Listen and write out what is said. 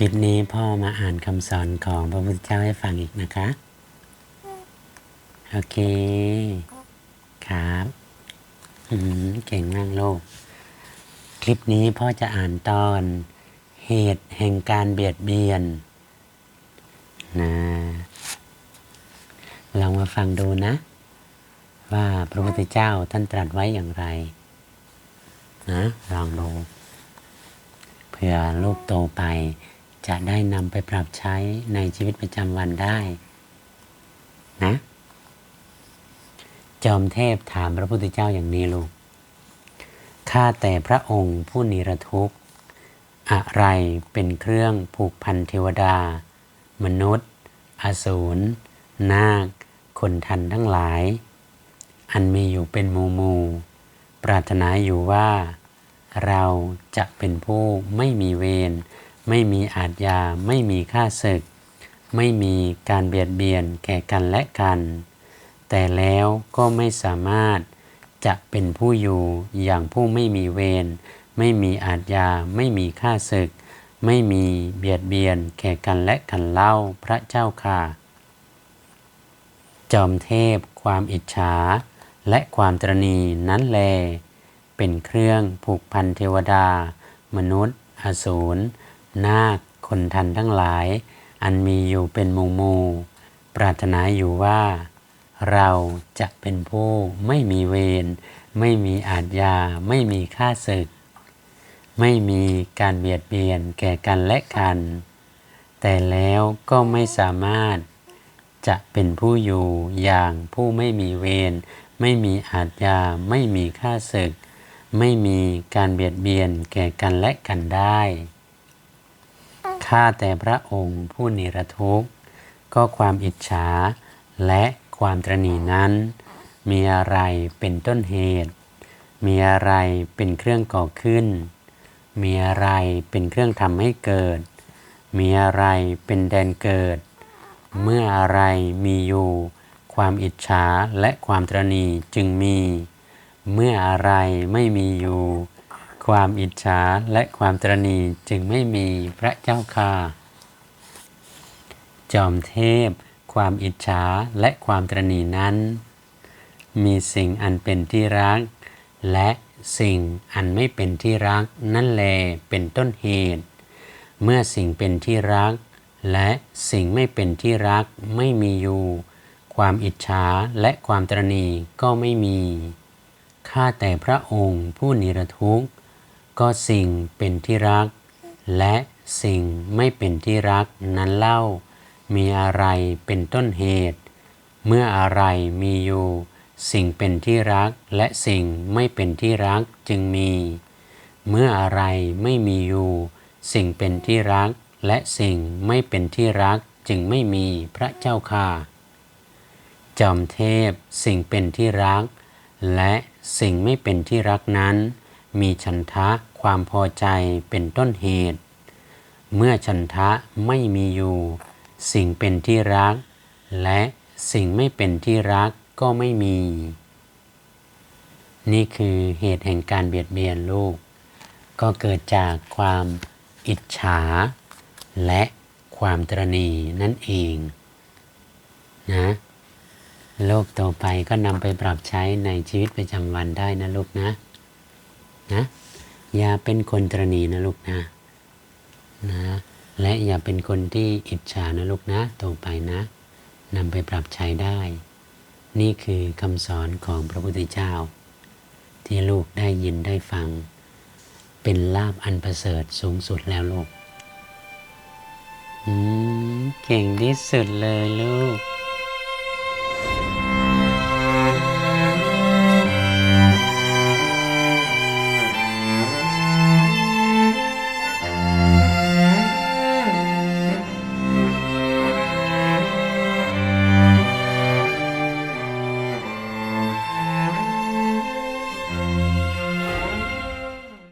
คลิปนี้พ่อมาอ่านคำสอนของพระพุทธเจ้าให้ฟังอีกนะคะ โอเค ครับอืมเก่งมากโลกคลิปนี้พ่อจะอ่านตอน เหตุแห่งการเบียดเบียนนะลองมาฟังดูนะ ว่าพระพุทธเจ้าท่านตรัสไว้อย่างไร นะ ลองดูเพื่อลูกโตไป จะได้นำไปปรับใช้ในชีวิตประจำวันได้นะจอมเทพถามพระพุทธเจ้าอย่างนี้ลูก ข้าแต่พระองค์ผู้นิรทุกข์ อะไรเป็นเครื่องผูกพันเทวดา มนุษย์ อสูร นาค คนทันทั้งหลาย อันมีอยู่เป็นมูมูปรารถนาอยู่ว่า เราจะเป็นผู้ไม่มีเวร ไม่มีอาทยา ไม่มีฆ่าศึก ไม่มีการเบียดเบียนแก่กันและกัน แต่แล้วก็ไม่สามารถจะเป็นผู้อยู่อย่างผู้ไม่มีเวร ไม่มีอาทยา ไม่มีฆ่าศึก ไม่มีเบียดเบียนแก่กันและกันเล่าพระเจ้าค่ะ จอมเทพ ความอิจฉา และความตรณีนั้นแล เป็นเครื่องผูกพันเทวดา มนุษย์ อสูร นาคคนทันทั้งหลาย อันมีอยู่เป็นมูมูปรารถนาอยู่ว่า เราจะเป็นผู้ไม่มีเวรไม่มีอาทยา ไม่มีฆ่าศึก ไม่มีการเบียดเบียนแก่กันและกัน แต่แล้วก็ไม่สามารถจะเป็นผู้อยู่อย่างผู้ไม่มีเวรไม่มีอาทยา ไม่มีฆ่าศึก ไม่มีการเบียดเบียนแก่กันและกันได้ ข้าแต่พระองค์ผู้นิรทุกข์ ก็ความอิจฉาและความตรณีนั้น มีอะไรเป็นต้นเหตุ มีอะไรเป็นเครื่องก่อขึ้น มีอะไรเป็นเครื่องทำให้เกิด มีอะไรเป็นแดนเกิด เมื่ออะไรมีอยู่ ความอิจฉาและความตรณีจึงมี เมื่ออะไรไม่มีอยู่ ความอิจฉาและความตรณีจึงไม่มีพระเจ้าค่ะ จอมเทพ ความอิจฉาและความตรณีนั้น มีสิ่งอันเป็นที่รัก และสิ่งอันไม่เป็นที่รักนั่นแลเป็นต้นเหตุ เมื่อสิ่งเป็นที่รัก และสิ่งไม่เป็นที่รักไม่มีอยู่ ความอิจฉาและความตรณีก็ไม่มีข้าแต่พระองค์ผู้นิรทุกข์ ก็สิ่งเป็นที่รัก และสิ่งไม่เป็นที่รักนั้นเล่า มีอะไรเป็นต้นเหตุ เมื่ออะไรมีอยู่ สิ่งเป็นที่รักและสิ่งไม่เป็นที่รักจึงมี เมื่ออะไรไม่มีอยู่ สิ่งเป็นที่รักและสิ่งไม่เป็นที่รักจึงไม่มีพระเจ้าค่ะ จอมเทพสิ่งเป็นที่รัก และสิ่งไม่เป็นที่รักนั้น มีฉันทะความพอใจเป็นต้นเหตุ เมื่อฉันทะไม่มีอยู่ สิ่งเป็นที่รัก และสิ่งไม่เป็นที่รักก็ไม่มี นี่คือเหตุแห่งการเบียดเบียนลูก ก็เกิดจากความอิจฉา และความตรณีนั่นเองนะโลกต่อไปก็นำไปปรับใช้ในชีวิตประจำวันได้นะลูกนะ นะอย่าเป็นคนตรณีนะลูกนะนะและอย่าเป็นคนที่อิจฉานะลูกนะต่อไปนะนำไปปรับใช้ได้ นี่คือคำสอนของพระพุทธเจ้า ที่ลูกได้ยินได้ฟัง เป็นลาบอันประเสริฐสูงสุดแล้วลูกอืมเก่งที่สุดเลยลูก